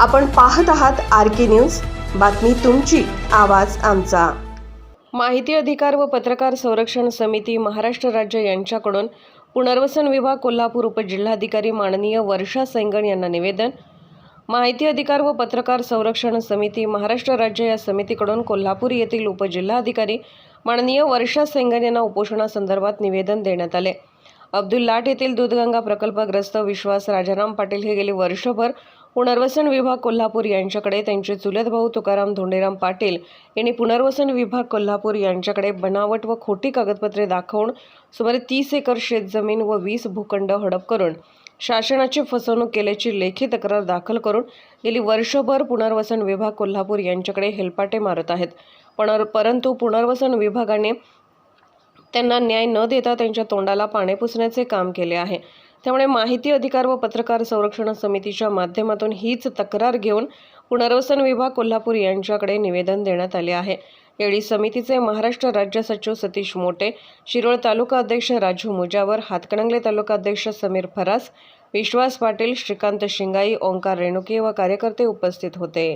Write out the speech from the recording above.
आपण पाहत आहात आर के न्यूज. बातमी तुमची आवाज आमचा. माहिती अधिकार व पत्रकार संरक्षण समिती महाराष्ट्र राज्य यांच्याकडून पुनर्वसन विभाग कोल्हापूर उपजिल्हाधिकारी माननीय वर्षा सैंगण यांना निवेदन. माहिती अधिकार व पत्रकार संरक्षण समिती महाराष्ट्र राज्य या समितीकडून कोल्हापूर येथील उपजिल्हाधिकारी माननीय वर्षा सेंगन यांना उपोषणासंदर्भात निवेदन देण्यात आले. अब्दुल लाट येथील दूधगंगा प्रकल्पग्रस्त विश्वास राजाराम पाटील हे गेले वर्षभर. पुनर्वसन विभाग कोल्हापूर यांच्याकडे त्यांचे चुलत भाऊ तुकाराम धोंडेराम पाटील यांनी पुनर्वसन विभाग कोल्हापूर यांच्याकडे बनावट व खोटी कागदपत्रे दाखवून सुमारे तीस एकर शेतजमीन व वीस भूखंड हडप करून शासनाची फसवणूक केल्याची लेखी तक्रार दाखल करून गेली वर्षभर पुनर्वसन विभाग कोल्हापूर यांच्याकडे हेलपाटे मारत आहेत. पण परंतु पुनर्वसन विभागाने त्यांना न्याय न देता त्यांच्या तोंडाला पाणे पुसण्याचे काम केले आहे. त्यामुळे माहिती अधिकार व पत्रकार संरक्षण समितीच्या माध्यमातून हीच तक्रार घेऊन पुनर्वसन विभाग कोल्हापूर यांच्याकडे निवेदन देण्यात आले आहे. यावेळी समितीचे महाराष्ट्र राज्य सचिव सतीश मोटे शिरोळ तालुका अध्यक्ष राजू मुजावर हातकणंगले तालुका अध्यक्ष समीर फरास विश्वास पाटील श्रीकांत शिंगाई ओंकार रेणुके व कार्यकर्ते उपस्थित होते.